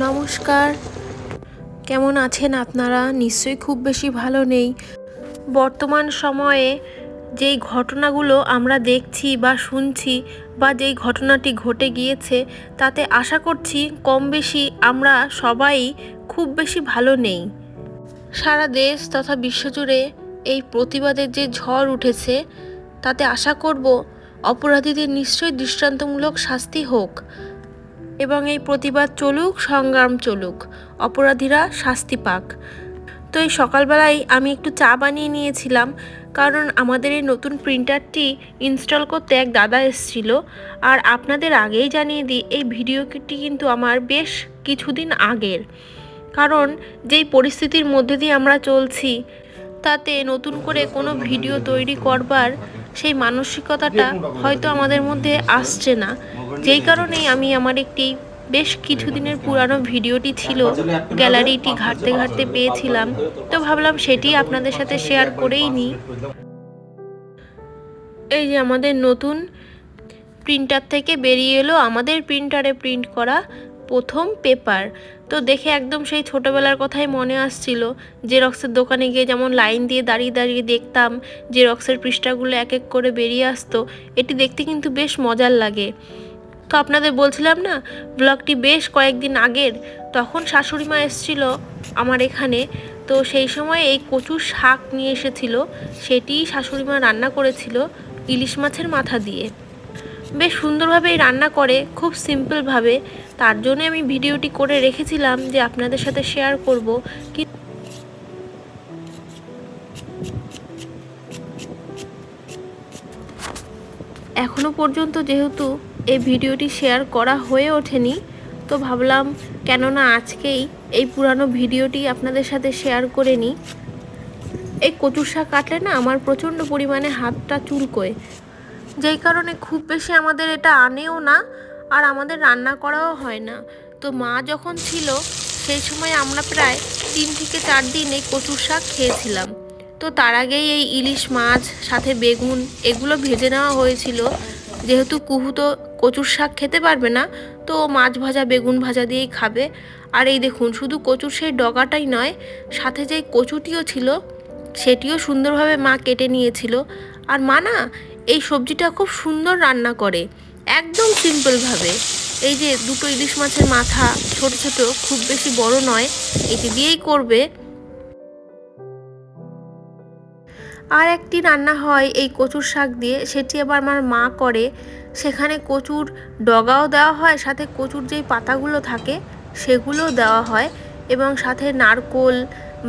নমস্কার। কেমন আছেন আপনারা? নিশ্চয়ই খুব বেশি ভালো নেই। বর্তমান সময়ে যেই ঘটনাগুলো আমরা দেখছি বা শুনছি বা যেই ঘটনাটি ঘটে গিয়েছে, তাতে আশা করছি কম বেশি আমরা সবাই খুব বেশি ভালো নেই। সারা দেশ তথা বিশ্বজুড়ে এই প্রতিবাদের যে ঝড় উঠেছে, তাতে আশা করব অপরাধীদের নিশ্চয়ই দৃষ্টান্তমূলক শাস্তি হোক। এবং এই প্রতিবাদ চলুক, সংগ্রাম চলুক, অপরাধীরা শাস্তি পাক। তো এই সকালবেলায় আমি একটু চা বানিয়ে নিয়েছিলাম, কারণ আমাদের এই নতুন প্রিন্টারটি ইনস্টল করতে এক দাদা এসেছিল। আর আপনাদের আগেই জানিয়ে দিই, এই ভিডিওটি কিন্তু আমার বেশ কিছুদিন আগের। কারণ যেই পরিস্থিতির মধ্যে দিয়ে আমরা চলছি, তাতে নতুন করে কোনো ভিডিও তৈরি করবার সেই মানসিকতাটা হয়তো আমাদের মধ্যে আসছে না। যেই কারণেই আমি আমার একটি বেশ কিছুদিনের পুরানো ভিডিওটি ছিল গ্যালারিটি ঘাঁটতে ঘাঁটতে পেয়েছিলাম। তো ভাবলাম সেটি আপনাদের সাথে শেয়ার করেই নিই। এই যে আমাদের নতুন প্রিন্টার থেকে বেরিয়ে এলো আমাদের প্রিন্টারে প্রিন্ট করা প্রথম পেপার। তো দেখে একদম সেই ছোটোবেলার কথাই মনে আসছিল জেরক্সের দোকানে গিয়ে যেমন লাইন দিয়ে দাঁড়িয়ে দাঁড়িয়ে দেখতাম জেরক্সের পৃষ্ঠাগুলো এক এক করে বেরিয়ে আসতো, এটি দেখতে কিন্তু বেশ মজার লাগে। তো আপনাদের বলছিলাম না, ব্লগটি বেশ কয়েকদিন আগের, তখন শাশুড়ি মা এসেছিল আমার এখানে, তো সেই সময় এই কচুর শাক নিয়ে এসেছিল, সেটিই শাশুড়ি মা রান্না করেছিল ইলিশ মাছের মাথা দিয়ে। বেশ সুন্দরভাবেই রান্না করে, খুব সিম্পলভাবে। তার জন্য আমি ভিডিওটি করে রেখেছিলাম যে আপনাদের সাথে শেয়ার করব। কি এখনও পর্যন্ত যেহেতু এই ভিডিওটি শেয়ার করা হয়ে ওঠেনি, তো ভাবলাম কেননা আজকেই এই পুরানো ভিডিওটি আপনাদের সাথে শেয়ার করে নিই। এই কচুর শাক কাটলে না আমার প্রচণ্ড পরিমাণে হাতটা চুলকোয়। যেই কারণে খুব বেশি আমাদের এটা আনেও না আর আমাদের রান্না করাও হয় না। তো মা যখন ছিল, সেই সময় আমরা প্রায় তিন থেকে চার দিন এই কচুর শাক খেয়েছিলাম। তো তার আগেই এই ইলিশ মাছ, সাথে বেগুন, এগুলো ভেজে নেওয়া হয়েছিল। যেহেতু কুহু তো কচুর শাক খেতে পারবে না, তো মাছ ভাজা, বেগুন ভাজা দিয়েই খাবে। আর এই দেখুন, শুধু কচুর সেই ডগাটাই নয়, সাথে যেই কচুটিও ছিল, সেটিও সুন্দরভাবে মা কেটে নিয়েছিল। আর মা না এই সবজিটা খুব সুন্দর রান্না করে, একদম সিম্পলভাবে এই যে দুটো ইলিশ মাছের মাথা, ছোট ছোট, খুব বেশি বড় নয়, এটি দিয়েই করবে। আর একটি রান্না হয় এই কচুর শাক দিয়ে, সেটি আবার আমার মা করে। সেখানে কচুর ডগাও দেওয়া হয়, সাথে কচুর যেই পাতাগুলো থাকে সেগুলোও দেওয়া হয়, এবং সাথে নারকোল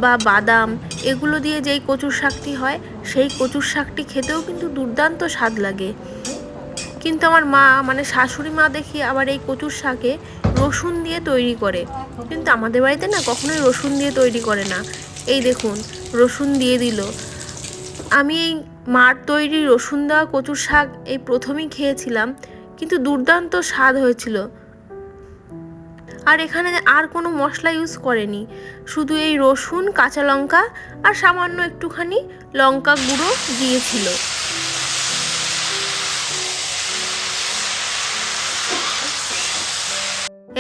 বা বাদাম, এগুলো দিয়ে যেই কচুর শাকটি হয়, সেই কচুর শাকটি খেতেও কিন্তু দুর্দান্ত স্বাদ লাগে। কিন্তু আমার মা মানে শাশুড়ি মা দেখি আবার এই কচুর শাকে রসুন দিয়ে তৈরি করে। কিন্তু আমাদের বাড়িতে না কখনোই রসুন দিয়ে তৈরি করে না। এই দেখুন, রসুন দিয়ে দিল। আমি এই মার তৈরি রসুন দেওয়া কচুর শাক এই প্রথমেই খেয়েছিলাম, কিন্তু দুর্দান্ত স্বাদ হয়েছিল। আর এখানে আর কোনো মশলা ইউজ করেনি। শুধু এই রসুন, কাঁচা লঙ্কা আর সামান্য একটুখানি লঙ্কা গুঁড়ো দিয়েছিল।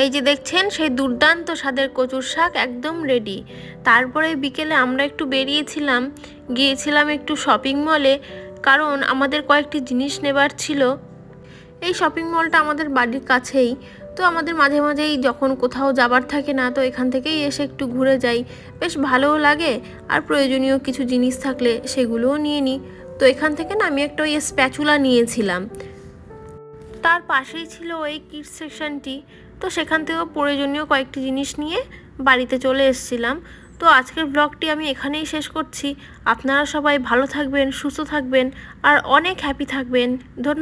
এই যে দেখছেন, সেই দুর্দান্ত স্বাদের কচুর শাক একদম রেডি তারপরে বিকেলে আমরা একটু বেরিয়েছিলাম, গিয়েছিলাম একটু শপিং মলে কারণ আমাদের কয়েকটি জিনিস নেবার ছিল। এই শপিং মলটা আমাদের বাড়ির কাছেই। তো আমাদের মাঝে মাঝেই যখন কোথাও যাবার থাকে না, তো এখান থেকেই এসে একটু ঘুরে যাই। বেশ ভালোও লাগে আর প্রয়োজনীয় কিছু জিনিস থাকলে সেগুলোও নিয়ে নিই। তো এখান থেকে না আমি একটা ওই স্প্যাচুলা নিয়েছিলাম। তার পাশেই ছিল ওই কিডস সেকশনটি। তো সেখান থেকেও প্রয়োজনীয় কয়েকটি জিনিস নিয়ে বাড়িতে চলে এসেছিলাম। তো আজকের ব্লগটি আমি এখানেই শেষ করছি। আপনারা সবাই ভালো থাকবেন, সুস্থ থাকবেন আর অনেক হ্যাপি থাকবেন। ধন্যবাদ।